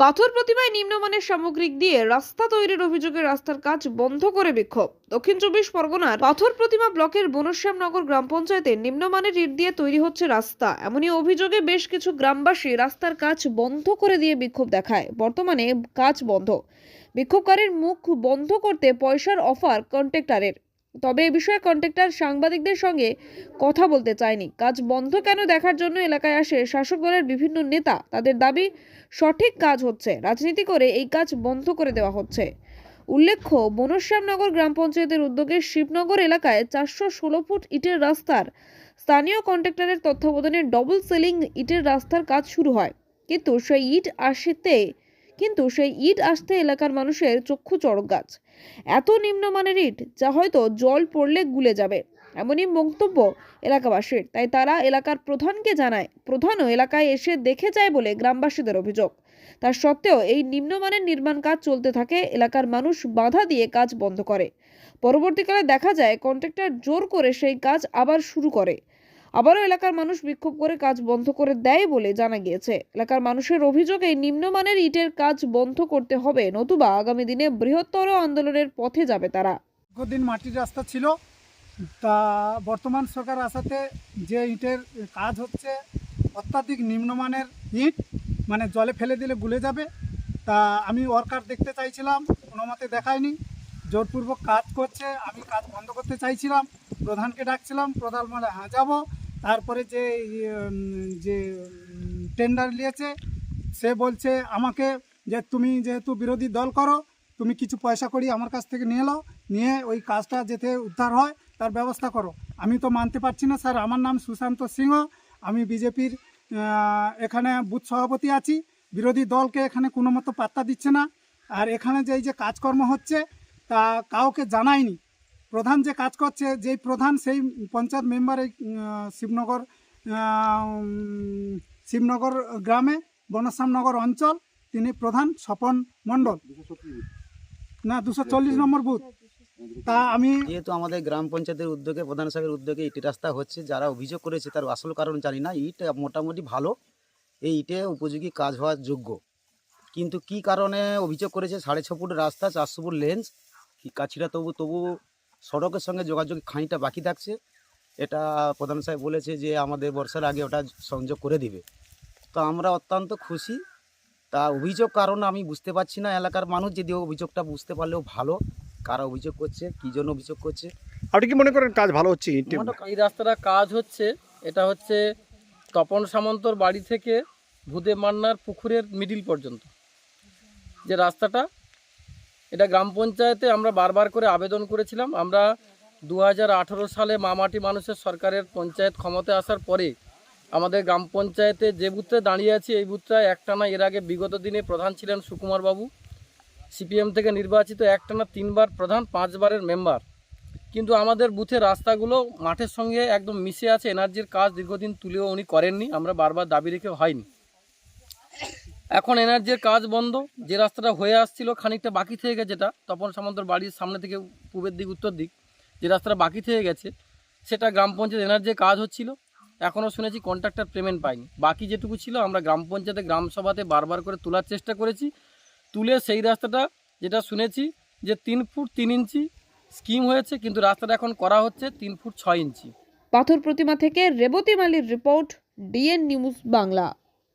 পাথর প্রতিমায় নিম্নমানের সামগ্রিক দিয়ে রাস্তা তৈরির অভিযোগে রাস্তার কাজ বন্ধ করে বিক্ষোভ। দক্ষিণ চব্বিশ পরগনার পাথর প্রতিমা ব্লকের বনশ্যামনগর গ্রাম পঞ্চায়েতে নিম্নমানের ইট দিয়ে তৈরি হচ্ছে রাস্তা। এমনই অভিযোগে বেশ কিছু গ্রামবাসী রাস্তার কাজ বন্ধ করে দিয়ে বিক্ষোভ দেখায়। বর্তমানে কাজ বন্ধ। বিক্ষোভকারীর মুখ বন্ধ করতে পয়সার অফার কন্ট্রাক্টরের। তবে এ বিষয়ে কন্ট্রাক্টর সাংবাদিকদের সঙ্গে কথা বলতে চায়নি। কাজ বন্ধ কেন দেখার জন্য এলাকায় আসে শাসক দলের বিভিন্ন নেতা। তাদের দাবি, সঠিক কাজ হচ্ছে। রাজনীতি করে এই কাজ বন্ধ করে দেওয়া হচ্ছে। উল্লেখ্য, বনশ্যামনগর গ্রাম পঞ্চায়েতের উদ্যোগে শিবনগর এলাকায় চারশো ষোলো ফুট ইটের রাস্তার স্থানীয় কন্ট্রাক্টরের তত্ত্বাবধানে ডবল সেলিং ইটের রাস্তার কাজ শুরু হয়। কিন্তু সেই ইট আসতে কিন্তু সেই ইট আসতে এলাকার মানুষের চক্ষু চড়ক গাছ। এত নিম্নমানের ইট যা হয়তো জল পড়লে গুলে যাবে, এমনই মন্তব্য এলাকাবাসীর। তাই তারা এলাকার প্রধানকে জানায়, প্রধানও এলাকায় এসে দেখে যায় বলে গ্রামবাসীদের অভিযোগ। তার সত্ত্বেও এই নিম্নমানের নির্মাণ কাজ চলতে থাকে, এলাকার মানুষ বাধা দিয়ে কাজ বন্ধ করে। পরবর্তীকালে দেখা যায়, কন্ট্রাক্টর জোর করে সেই কাজ আবার শুরু করে। আবারও এলাকার মানুষ বিক্ষোভ করে কাজ বন্ধ করে দেয় বলে জানা গিয়েছে। এলাকার মানুষের অভিযোগ নিম্নমানের ইটের কাজ বন্ধ করতে হবে, নতুবা আগামী দিনে বৃহত্তর আন্দোলনের পথে যাবে তারা। দীর্ঘদিন মাটির রাস্তা ছিল, তা বর্তমান সরকার আসাতে যে ইটের কাজ হচ্ছে, অত্যাধিক নিম্নমানের ইট মানে জলে ফেলে দিলে গুলে যাবে। তা আমি ওয়ার্কার দেখতে চাইছিলাম, কোনো মতে দেখায়নি। জোরপূর্বক কাজ করছে, আমি কাজ বন্ধ করতে চাইছিলাম, প্রধানকে ডাকছিলাম, প্রধান মানে হ্যাঁ যাব। তারপরে যে যে টেন্ডার নিয়েছে, সে বলছে আমাকে যে তুমি যেহেতু বিরোধী দল করো, তুমি কিছু পয়সা করি আমার কাছ থেকে নিয়ে নাও, নিয়ে ওই কাজটা যেতে উদ্ধার হয়, তার ব্যবস্থা করো। আমি তো মানতে পারছি না, স্যার। আমার নাম সুশান্ত সিংহ। আমি বিজেপির এখানে বুথ সভাপতি আছি। বিরোধী দলকে এখানে কোনো মতো পাত্তা দিচ্ছে না। আর এখানে যে, এই যে কাজকর্ম হচ্ছে, তা কাউকে জানায়নি প্রধান যে কাজ করছে, যেই প্রধান সেই পঞ্চায়েত মেম্বার এই শিবনগর শিবনগর গ্রামে বনশ্যামনগর অঞ্চল, তিনি প্রধান স্বপন মণ্ডল। না, দুশো চল্লিশ নম্বর বুথ। তা আমি যেহেতু আমাদের গ্রাম পঞ্চায়েতের উদ্যোগে, প্রধান সাহেবের উদ্যোগে ইটি রাস্তা হচ্ছে, যারা অভিযোগ করেছে তার আসল কারণ জানি না। ইট মোটামুটি ভালো, এই ইটে উপযোগী কাজ হওয়ার যোগ্য। কিন্তু কি কারণে অভিযোগ করেছে? সাড়ে ছ ফুট রাস্তা চারশো ফুট লেন্স কাছিরা তবু তবু সড়কের সঙ্গে যোগাযোগ খানিকটা বাকি থাকছে। এটা প্রধান সাহেব বলেছে যে আমাদের বর্ষার আগে ওটা সংযোগ করে দিবে। তো আমরা অত্যন্ত খুশি। তা অভিযোগ কারণ আমি বুঝতে পারছি না। এলাকার মানুষ যদি অভিযোগটা বুঝতে পারলেও ভালো। কারা অভিযোগ করছে? কী জন্য অভিযোগ করছে? আপনি কি মনে করেন কাজ ভালো হচ্ছে এই রাস্তাটা কাজ হচ্ছে। এটা হচ্ছে তপন সামন্তর বাড়ি থেকে ভূদে মান্নার পুকুরের মিডিল পর্যন্ত। যে রাস্তাটা এটা গ্রাম পঞ্চায়েতে আমরা বারবার করে আবেদন করেছিলাম। আমরা দু হাজার আঠেরো সালে মামাটি মানুষের সরকারের পঞ্চায়েত ক্ষমতায় আসার পরে আমাদের গ্রাম পঞ্চায়েতে যে বুথে দাঁড়িয়ে আছি, এই বুথটা একটানা এর আগে বিগত দিনে প্রধান ছিলেন সুকুমার বাবু। সিপিএম থেকে নির্বাচিত একটানা তিনবার প্রধান, পাঁচবারের মেম্বার। কিন্তু আমাদের বুথের রাস্তাগুলো মাঠের সঙ্গে একদম মিশে আছে, এনার্জির কাজ দীর্ঘদিন তুলেও উনি করেননি। আমরা বারবার দাবি রেখে হয়নি। এখন এনার্জির কাজ বন্ধ। যে রাস্তাটা হয়ে আসছিল খানিকটা বাকি থেকে গেছে যেটা তপন সামন্তর বাড়ির সামনে থেকে পূবের দিক, উত্তর দিক। যে রাস্তাটা বাকি থেকে গেছে, সেটা গ্রাম পঞ্চায়েত এনার্জির কাজ হচ্ছিল। এখনও শুনেছি কন্ট্রাক্টর পেমেন্ট পাইনি বাকি যেটুকু ছিল, আমরা গ্রাম পঞ্চায়েতে, গ্রাম সভাতে বারবার করে তোলার চেষ্টা করেছি। তুলে সেই রাস্তাটা যেটা শুনেছি যে তিন ফুট তিন ইঞ্চি স্কিম হয়েছে, কিন্তু রাস্তাটা এখন করা হচ্ছে তিন ফুট ছয় ইঞ্চি। পাথর প্রতিমা থেকে রেবতী মালির রিপোর্ট ডিএন নিউজ বাংলা।